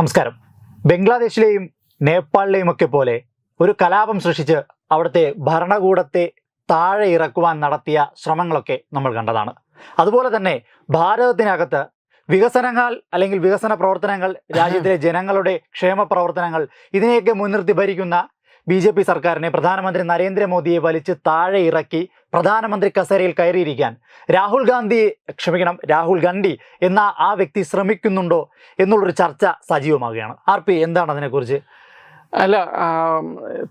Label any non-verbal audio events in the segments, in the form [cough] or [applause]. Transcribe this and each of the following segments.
നമസ്കാരം. ബംഗ്ലാദേശിലെയും നേപ്പാളിലെയും ഒക്കെ പോലെ ഒരു കലാപം സൃഷ്ടിച്ച് അവിടുത്തെ ഭരണകൂടത്തെ താഴെ ഇറക്കുവാൻ നടത്തിയ ശ്രമങ്ങളൊക്കെ നമ്മൾ കണ്ടതാണ്. അതുപോലെ തന്നെ ഭാരതത്തിനകത്ത് വികസനങ്ങൾ അല്ലെങ്കിൽ വികസന പ്രവർത്തനങ്ങൾ രാജ്യത്തിലെ ജനങ്ങളുടെ ക്ഷേമ പ്രവർത്തനങ്ങൾ ഇതിനെയൊക്കെ മുൻനിർത്തി ഭരിക്കുന്ന ബി ജെ പി സർക്കാരിനെ പ്രധാനമന്ത്രി നരേന്ദ്രമോദിയെ വലിച്ച് താഴെ ഇറക്കി പ്രധാനമന്ത്രി കസേരയിൽ കയറിയിരിക്കാൻ. രാഹുൽ ഗാന്ധി ക്ഷമിക്കണം രാഹുൽ ഗാന്ധി എന്ന ആ വ്യക്തി ശ്രമിക്കുന്നുണ്ടോ എന്നുള്ളൊരു ചർച്ച സജീവമാവുകയാണ്. ആർ പി എന്താണ് അതിനെക്കുറിച്ച്? അല്ല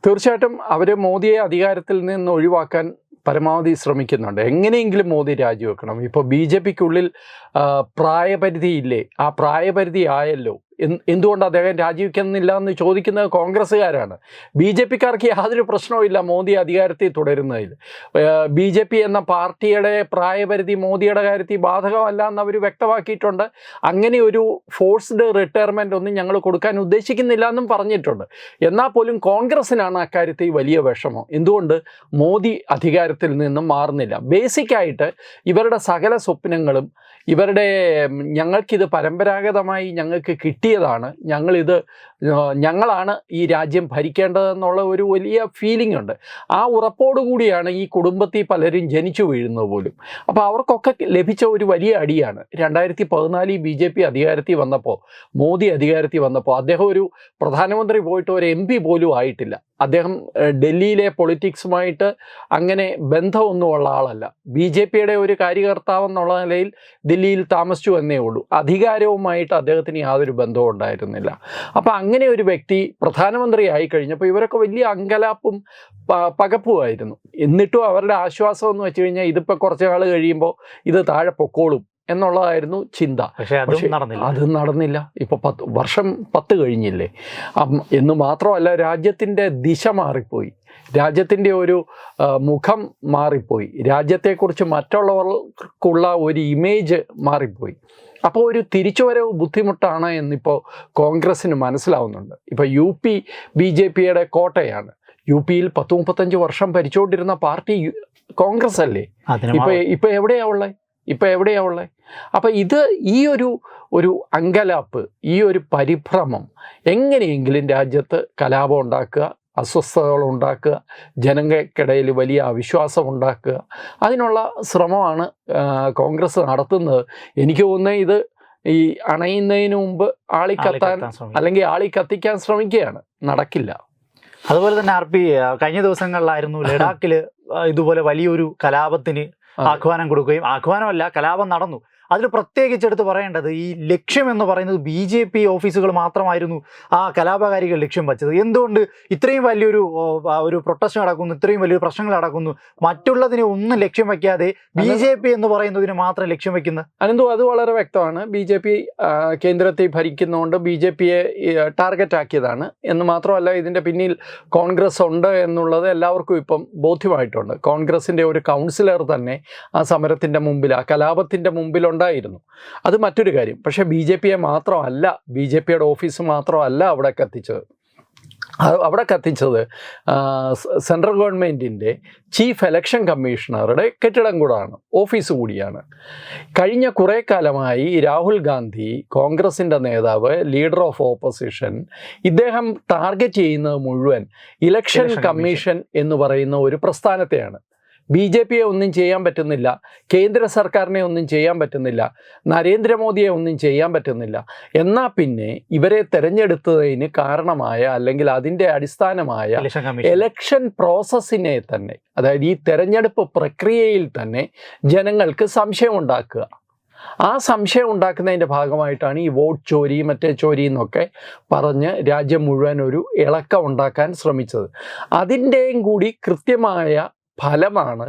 തീർച്ചയായിട്ടും അവർ മോദിയെ അധികാരത്തിൽ നിന്ന് ഒഴിവാക്കാൻ പരമാവധി ശ്രമിക്കുന്നുണ്ട്. എങ്ങനെയെങ്കിലും മോദി രാജിവെക്കണം. ഇപ്പോൾ ബി ജെ പിക്കുള്ളിൽ പ്രായപരിധിയില്ലേ? ആ പ്രായപരിധി ആയല്ലോ. എന്തുകൊണ്ട് അദ്ദേഹം രാജിവെക്കുന്നില്ല എന്ന് ചോദിക്കുന്നത് കോൺഗ്രസ്സുകാരാണ്. ബി ജെ പിക്കാർക്ക് യാതൊരു പ്രശ്നവും ഇല്ല മോദി അധികാരത്തിൽ തുടരുന്നതിൽ. ബി ജെ പി എന്ന പാർട്ടിയുടെ പ്രായപരിധി മോദിയുടെ കാര്യത്തിൽ ബാധകമല്ല എന്ന് അവർ വ്യക്തമാക്കിയിട്ടുണ്ട്. അങ്ങനെ ഒരു ഫോഴ്സ്ഡ് റിട്ടയർമെന്റ് ഒന്നും ഞങ്ങൾ കൊടുക്കാൻ ഉദ്ദേശിക്കുന്നില്ല എന്നും പറഞ്ഞിട്ടുണ്ട്. എന്നാൽ പോലും കോൺഗ്രസ്സിനാണ് അക്കാര്യത്തിൽ വലിയ വിഷമം. എന്തുകൊണ്ട്? മോദി അധികാരത്തിൽ നിന്നും മാറുന്നില്ല. ബേസിക്കായിട്ട് ഇവരുടെ സകല സ്വപ്നങ്ങളും ഇവരുടെ ഞങ്ങൾക്കിത് പരമ്പരാഗതമായി ഞങ്ങൾക്ക് കിട്ടിയതാണ്. ഞങ്ങളിത് ഞങ്ങളാണ് ഈ രാജ്യം ഭരിക്കേണ്ടതെന്നുള്ള ഒരു വലിയ ഫീലിംഗ് ഉണ്ട്. ആ ഉറപ്പോടുകൂടിയാണ് ഈ കുടുംബത്തിൽ പലരും ജനിച്ചു വീഴുന്നത് പോലും. അപ്പോൾ അവർക്കൊക്കെ ലഭിച്ച ഒരു വലിയ അടിയാണ്. രണ്ടായിരത്തി പതിനാലിൽ ബി ജെ പി അധികാരത്തിൽ വന്നപ്പോൾ മോദി അധികാരത്തിൽ വന്നപ്പോൾ അദ്ദേഹം ഒരു പ്രധാനമന്ത്രി പോയിട്ട് ഒരു എം പോലും ആയിട്ടില്ല. അദ്ദേഹം ഡൽഹിയിലെ പൊളിറ്റിക്സുമായിട്ട് അങ്ങനെ ബന്ധമൊന്നുമുള്ള ആളല്ല. ബി ജെ പിയുടെ ഒരു കാര്യകർത്താവെന്നുള്ള നിലയിൽ ദില്ലിയിൽ താമസിച്ചു എന്നേ ഉള്ളൂ. അധികാരവുമായിട്ട് അദ്ദേഹത്തിന് യാതൊരു ബന്ധവും ഉണ്ടായിരുന്നില്ല. അപ്പം അങ്ങനെ ഒരു വ്യക്തി പ്രധാനമന്ത്രി ആയി കഴിഞ്ഞപ്പോൾ ഇവരൊക്കെ വലിയ അങ്കലാപ്പും പകപ്പുമായിരുന്നു. എന്നിട്ടും അവരുടെ ആശ്വാസം എന്ന് വെച്ച് കഴിഞ്ഞാൽ ഇതിപ്പോൾ കുറച്ച് നാൾ കഴിയുമ്പോൾ ഇത് താഴെ പൊക്കോളും. എന്നുള്ളതായിരുന്നു ചിന്ത. പക്ഷേ അതും നടന്നില്ല. അത് നടന്നില്ല. ഇപ്പൊ പത്ത് വർഷം പത്ത് കഴിഞ്ഞില്ലേ? എന്ന് മാത്രമല്ല രാജ്യത്തിന്റെ ദിശ മാറിപ്പോയി. രാജ്യത്തിന്റെ ഒരു മുഖം മാറിപ്പോയി. രാജ്യത്തെക്കുറിച്ച് മറ്റുള്ളവർക്കുള്ള ഒരു ഇമേജ് മാറിപ്പോയി. അപ്പോൾ ഒരു തിരിച്ചുവരവ് ബുദ്ധിമുട്ടാണ് എന്നിപ്പോൾ കോൺഗ്രസ്സിന് മനസ്സിലാവുന്നുണ്ട്. ഇപ്പോൾ യു പി ബി ജെ പിയുടെ കോട്ടയാണ്. യു പിയിൽ പത്ത് മുപ്പത്തഞ്ച് വർഷം ഭരിച്ചുകൊണ്ടിരുന്ന പാർട്ടി കോൺഗ്രസ് അല്ലേ ഇപ്പൊ ഇപ്പൊ എവിടെയാ ഉള്ളത് ഇപ്പൊ എവിടെയാ ഉള്ളത് അപ്പോൾ ഇത് ഈ ഒരു ഒരു അങ്കലാപ്പ് ഈ ഒരു പരിഭ്രമം എങ്ങനെയെങ്കിലും രാജ്യത്ത് കലാപം ഉണ്ടാക്കുക അസ്വസ്ഥതകൾ ഉണ്ടാക്കുക ജനങ്ങൾക്കിടയിൽ വലിയ അവിശ്വാസം ഉണ്ടാക്കുക അതിനുള്ള ശ്രമമാണ് കോൺഗ്രസ് നടത്തുന്നത്. എനിക്ക് തോന്നുന്നത് ഇത് ഈ അണയുന്നതിന് മുമ്പ് ആളി കത്താൻ കത്താൻ അല്ലെങ്കിൽ ആളി കത്തിക്കാൻ ശ്രമിക്കുകയാണ്. നടക്കില്ല. അതുപോലെ തന്നെ ആർ പി കഴിഞ്ഞ ദിവസങ്ങളിലായിരുന്നു [laughs] ലഡാക്കിൽ ഇതുപോലെ വലിയൊരു കലാപത്തിന്. ആഹ്വാനം കൊടുക്കുകയും ആഹ്വാനമല്ല കലാപം നടന്നു. അതിൽ പ്രത്യേകിച്ച് എടുത്ത് പറയേണ്ടത് ഈ ലക്ഷ്യം എന്ന് പറയുന്നത് ബി ജെ പി ഓഫീസുകൾ മാത്രമായിരുന്നു ആ കലാപകാരികൾ ലക്ഷ്യം വച്ചത്. എന്തുകൊണ്ട് ഇത്രയും വലിയൊരു ഒരു പ്രൊട്ടസ്റ്റ് നടക്കുന്നു ഇത്രയും വലിയൊരു പ്രശ്നങ്ങൾ നടക്കുന്നു മറ്റുള്ളതിനെ ഒന്നും ലക്ഷ്യം വയ്ക്കാതെ ബി ജെ പി എന്ന് പറയുന്നതിന് മാത്രം ലക്ഷ്യം വയ്ക്കുന്നത് അനന്തു അത് വളരെ വ്യക്തമാണ്. ബി ജെ പി കേന്ദ്രത്തെ ഭരിക്കുന്നതുകൊണ്ട് ബി ജെ പിയെ ടാർഗറ്റ് ആക്കിയതാണ് എന്ന് മാത്രമല്ല ഇതിന്റെ പിന്നിൽ കോൺഗ്രസ് ഉണ്ട് എന്നുള്ളത് എല്ലാവർക്കും ഇപ്പം ബോധ്യമായിട്ടുണ്ട്. കോൺഗ്രസിന്റെ ഒരു കൗൺസിലർ തന്നെ ആ സമരത്തിന്റെ മുമ്പിൽ ആ കലാപത്തിന്റെ മുമ്പിൽ ഉണ്ടായിരുന്നു. അത് മറ്റൊരു കാര്യം. പക്ഷേ ബി ജെ പിയെ മാത്രമല്ല ബി ജെ പിയുടെ ഓഫീസ് മാത്രമല്ല അവിടെ കത്തിച്ചത്. അവിടെ കത്തിച്ചത് സെൻട്രൽ ഗവൺമെന്റിന്റെ ചീഫ് എലക്ഷൻ കമ്മീഷണറുടെ കെട്ടിടം കൂടാണ് ഓഫീസ് കൂടിയാണ്. കഴിഞ്ഞ കുറേ കാലമായി രാഹുൽ ഗാന്ധി കോൺഗ്രസിന്റെ നേതാവ് ലീഡർ ഓഫ് ഓപ്പോസിഷൻ ഇദ്ദേഹം ടാർഗറ്റ് ചെയ്യുന്നത് മുഴുവൻ ഇലക്ഷൻ കമ്മീഷൻ എന്ന് പറയുന്ന ഒരു പ്രസ്ഥാനത്തെയാണ്. ബി ജെ പിയെ ഒന്നും ചെയ്യാൻ പറ്റുന്നില്ല കേന്ദ്ര സർക്കാരിനെ ഒന്നും ചെയ്യാൻ പറ്റുന്നില്ല നരേന്ദ്രമോദിയെ ഒന്നും ചെയ്യാൻ പറ്റുന്നില്ല. എന്നാൽ പിന്നെ ഇവരെ തെരഞ്ഞെടുത്തതിന് കാരണമായ അല്ലെങ്കിൽ അതിന്റെ അടിസ്ഥാനമായ ഇലക്ഷൻ പ്രോസസ്സിനെ തന്നെ അതായത് ഈ തെരഞ്ഞെടുപ്പ് പ്രക്രിയയിൽ തന്നെ ജനങ്ങൾക്ക് സംശയം ഉണ്ടാക്കുക. ആ സംശയം ഉണ്ടാക്കുന്നതിന്റെ ഭാഗമായിട്ടാണ് ഈ വോട്ട് ചോരി മറ്റേ ചോരി എന്നൊക്കെ പറഞ്ഞ് രാജ്യം മുഴുവൻ ഒരു ഇളക്കം ഉണ്ടാക്കാൻ ശ്രമിച്ചത്. അതിന്റെയും കൂടി കൃത്യമായ ഫലമാണ്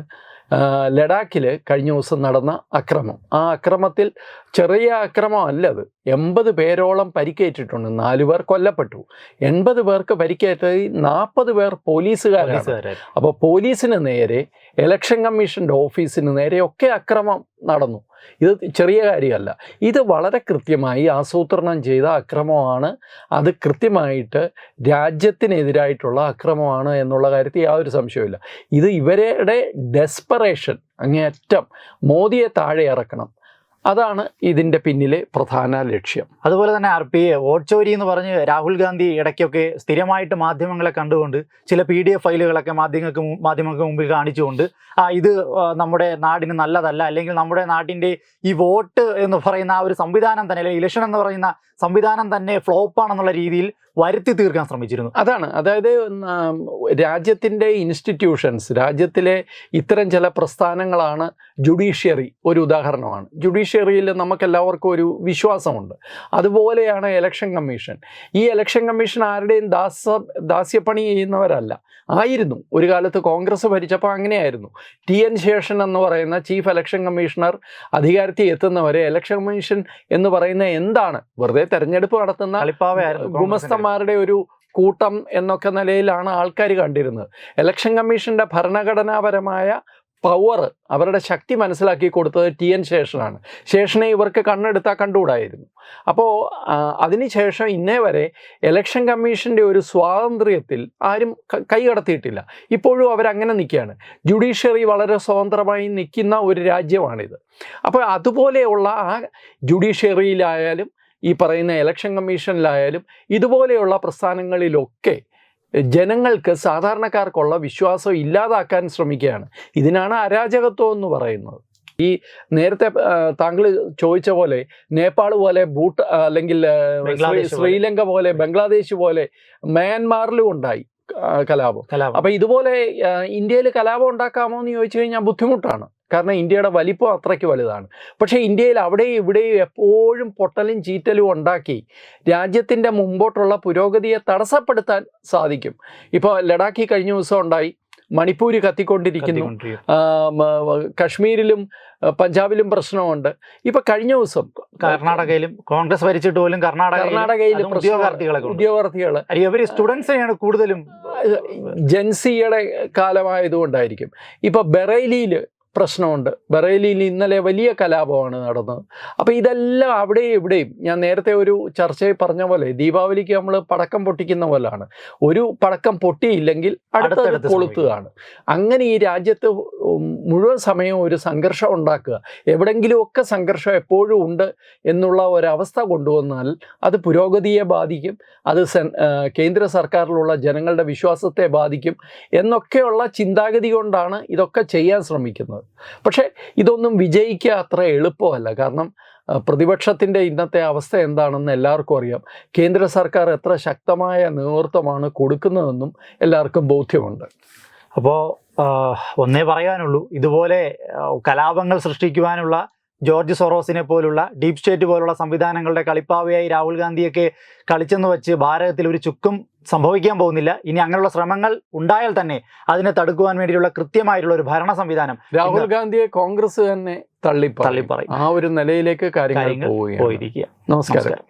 ലഡാക്കിൽ കഴിഞ്ഞ ദിവസം നടന്ന അക്രമം. ആ അക്രമത്തിൽ ചെറിയ അക്രമം അല്ലത് എൺപത് പേരോളം പരിക്കേറ്റിട്ടുണ്ട്. നാലു പേർ കൊല്ലപ്പെട്ടു. എൺപത് പേർക്ക് പരിക്കേറ്റത് നാൽപ്പത് പേർ പോലീസുകാരാണ്. അപ്പോൾ പോലീസിന് നേരെ ഇലക്ഷൻ കമ്മീഷന്റെ ഓഫീസിന് നേരെ ഒക്കെ അക്രമം നടന്നു. ഇത് ചെറിയ കാര്യമല്ല. ഇത് വളരെ കൃത്യമായി ആസൂത്രണം ചെയ്ത അക്രമമാണ്. അത് കൃത്യമായിട്ട് രാജ്യത്തിനെതിരായിട്ടുള്ള അക്രമമാണ് എന്നുള്ള കാര്യത്തിൽ യാതൊരു സംശയവുമില്ല. ഇത് ഇവരുടെ ഡെസ്പറേഷൻ അങ്ങേയറ്റം മോദിയെ താഴെ ഇറക്കണം അതാണ് ഇതിന്റെ പിന്നിലെ പ്രധാന ലക്ഷ്യം. അതുപോലെ തന്നെ ആർ പി വോട്ട് ചോരി എന്ന് പറഞ്ഞ് രാഹുൽ ഗാന്ധി ഇടയ്ക്കൊക്കെ സ്ഥിരമായിട്ട് മാധ്യമങ്ങളെ കണ്ടുകൊണ്ട് ചില പി ഡി എഫ് ഫയലുകളൊക്കെ മാധ്യമങ്ങൾക്ക് മാധ്യമങ്ങൾക്ക് മുമ്പിൽ കാണിച്ചുകൊണ്ട് ആ ഇത് നമ്മുടെ നാടിന് നല്ലതല്ല അല്ലെങ്കിൽ നമ്മുടെ നാടിന്റെ ഈ വോട്ട് എന്ന് പറയുന്ന ആ ഒരു സംവിധാനം തന്നെ അല്ലെങ്കിൽ ഇലക്ഷൻ എന്ന് പറയുന്ന സംവിധാനം തന്നെ ഫ്ലോപ്പാണെന്നുള്ള രീതിയിൽ വരുത്തി തീർക്കാൻ ശ്രമിച്ചിരുന്നു അതാണ് അതായത് രാജ്യത്തിന്റെ ഇൻസ്റ്റിറ്റ്യൂഷൻസ് രാജ്യത്തിലെ ഇത്തരം ചില പ്രസ്ഥാനങ്ങളാണ് ജുഡീഷ്യറി ഒരു ഉദാഹരണമാണ് ജുഡീഷ്യറിയിൽ നമുക്കെല്ലാവർക്കും ഒരു വിശ്വാസമുണ്ട് അതുപോലെയാണ് ഇലക്ഷൻ കമ്മീഷൻ ഈ ഇലക്ഷൻ കമ്മീഷൻ ആരുടെയും ദാസ ദാസ്യപ്പണി ചെയ്യുന്നവരല്ല ആയിരുന്നു ഒരു കാലത്ത് കോൺഗ്രസ് ഭരിച്ചപ്പോൾ അങ്ങനെയായിരുന്നു ടി എൻ ശേഷൻ എന്ന് പറയുന്ന ചീഫ് ഇലക്ഷൻ കമ്മീഷണർ അധികാരത്തിൽ എത്തുന്നവരെ ഇലക്ഷൻ കമ്മീഷൻ എന്ന് പറയുന്ന എന്താണ് വെറുതെ തെരഞ്ഞെടുപ്പ് നടത്തുന്ന കളിപ്പാവയായിരുന്നു ഗുമസ്തന്മാരുടെ ഒരു കൂട്ടം എന്നൊക്കെ നിലയിലാണ് ആൾക്കാർ കണ്ടിരുന്നത്. ഇലക്ഷൻ കമ്മീഷന്റെ ഭരണഘടനാപരമായ പവർ അവരുടെ ശക്തി മനസ്സിലാക്കി കൊടുത്തത് ടി എൻ ശേഷനാണ്. ശേഷനെ ഇവർക്ക് കണ്ണെടുത്താൽ കണ്ടുകൂടായിരുന്നു. അപ്പോൾ അതിനുശേഷം ഇന്നേ വരെ ഇലക്ഷൻ കമ്മീഷന്റെ ഒരു സ്വാതന്ത്ര്യത്തിൽ ആരും കൈ കടത്തിയിട്ടില്ല. ഇപ്പോഴും അവരങ്ങനെ നിൽക്കുകയാണ്. ജുഡീഷ്യറി വളരെ സ്വതന്ത്രമായി നിൽക്കുന്ന ഒരു രാജ്യമാണിത്. അപ്പോൾ അതുപോലെയുള്ള ആ ജുഡീഷ്യറിയിലായാലും ഈ പറയുന്ന ഇലക്ഷൻ കമ്മീഷനിലായാലും ഇതുപോലെയുള്ള പ്രസ്ഥാനങ്ങളിലൊക്കെ ജനങ്ങൾക്ക് സാധാരണക്കാർക്കുള്ള വിശ്വാസം ഇല്ലാതാക്കാൻ ശ്രമിക്കുകയാണ്. ഇതിനാണ് അരാജകത്വം എന്ന് പറയുന്നത്. ഈ നേരത്തെ താങ്കൾ ചോദിച്ച പോലെ നേപ്പാൾ പോലെ ഭൂട്ട് അല്ലെങ്കിൽ. ശ്രീലങ്ക പോലെ ബംഗ്ലാദേശ്. പോലെ മ്യാൻമാറിലും ഉണ്ടായി കലാപം. കലാപം. അപ്പൊ ഇതുപോലെ ഇന്ത്യയിൽ കലാപം ഉണ്ടാക്കാമോ എന്ന് ചോദിച്ചു കഴിഞ്ഞാൽ ബുദ്ധിമുട്ടാണ്. കാരണം ഇന്ത്യയുടെ വലിപ്പം അത്രയ്ക്ക് വലുതാണ്. പക്ഷേ ഇന്ത്യയിൽ അവിടെയും ഇവിടെയും എപ്പോഴും പൊട്ടലും ചീറ്റലും ഉണ്ടാക്കി രാജ്യത്തിന്റെ മുമ്പോട്ടുള്ള പുരോഗതിയെ തടസ്സപ്പെടുത്താൻ സാധിക്കും. ഇപ്പോൾ ലഡാക്കി കഴിഞ്ഞ ദിവസം ഉണ്ടായി. മണിപ്പൂര് കത്തിക്കൊണ്ടിരിക്കുന്നു. കാശ്മീരിലും പഞ്ചാബിലും പ്രശ്നമുണ്ട്. ഇപ്പൊ കഴിഞ്ഞ ദിവസം കർണാടകയിലും കോൺഗ്രസ് ഭരിച്ചിട്ട് പോലും കർണാടക കർണാടകയിലും ഉദ്യോഗാർത്ഥികളെ സ്റ്റുഡൻസിനെയാണ് കൂടുതലും ജൻസിയുടെ കാലമായതുകൊണ്ടായിരിക്കും. ഇപ്പൊ ബറേലിയിൽ പ്രശ്നമുണ്ട്. ബറേലിയിൽ ഇന്നലെ വലിയ കലാപമാണ് നടന്നത്. അപ്പോൾ ഇതെല്ലാം അവിടെയും ഇവിടെയും ഞാൻ നേരത്തെ ഒരു ചർച്ചയിൽ പറഞ്ഞ പോലെ ദീപാവലിക്ക് നമ്മൾ പടക്കം പൊട്ടിക്കുന്ന പോലെയാണ് ഒരു പടക്കം പൊട്ടിയില്ലെങ്കിൽ അടുത്തത് കൊളുത്തുകയാണ്. അങ്ങനെ ഈ രാജ്യത്ത് മുഴുവൻ സമയവും ഒരു സംഘർഷം ഉണ്ടാക്കുക. എവിടെങ്കിലുമൊക്കെ സംഘർഷം എപ്പോഴും ഉണ്ട് എന്നുള്ള ഒരവസ്ഥ കൊണ്ടുവന്നാൽ അത് പുരോഗതിയെ ബാധിക്കും. അത് കേന്ദ്ര സർക്കാരിലുള്ള ജനങ്ങളുടെ വിശ്വാസത്തെ ബാധിക്കും എന്നൊക്കെയുള്ള ചിന്താഗതി കൊണ്ടാണ് ഇതൊക്കെ ചെയ്യാൻ ശ്രമിക്കുന്നത്. പക്ഷേ ഇതൊന്നും വിജയിക്കുക അത്ര എളുപ്പമല്ല. കാരണം പ്രതിപക്ഷത്തിന്റെ ഇന്നത്തെ അവസ്ഥ എന്താണെന്ന് എല്ലാവർക്കും അറിയാം. കേന്ദ്ര സർക്കാർ എത്ര ശക്തമായ നേതൃത്വമാണ് കൊടുക്കുന്നതെന്നും എല്ലാവർക്കും ബോധ്യമുണ്ട്. അപ്പോൾ ഒന്നേ പറയാനുള്ളൂ. ഇതുപോലെ കലാപങ്ങൾ സൃഷ്ടിക്കുവാനുള്ള ജോർജ് സൊറോസിനെ പോലുള്ള ഡീപ് സ്റ്റേറ്റ് പോലുള്ള സംവിധാനങ്ങളുടെ കളിപ്പാവയായി രാഹുൽ ഗാന്ധിയൊക്കെ കളിച്ചെന്ന് വെച്ച് ഭാരതത്തിൽ ഒരു ചുക്കും സംഭവിക്കാൻ പോകുന്നില്ല. ഇനി അങ്ങനെയുള്ള ശ്രമങ്ങൾ ഉണ്ടായാൽ തന്നെ അതിനെ തടുക്കുവാൻ വേണ്ടിയിട്ടുള്ള കൃത്യമായിട്ടുള്ള ഒരു ഭരണ സംവിധാനം രാഹുൽ ഗാന്ധിയെ കോൺഗ്രസ് തന്നെ തള്ളിപ്പറയും. ആ ഒരു നിലയിലേക്ക് കാര്യങ്ങൾ പോയിരിക്കുക നമസ്കാരം.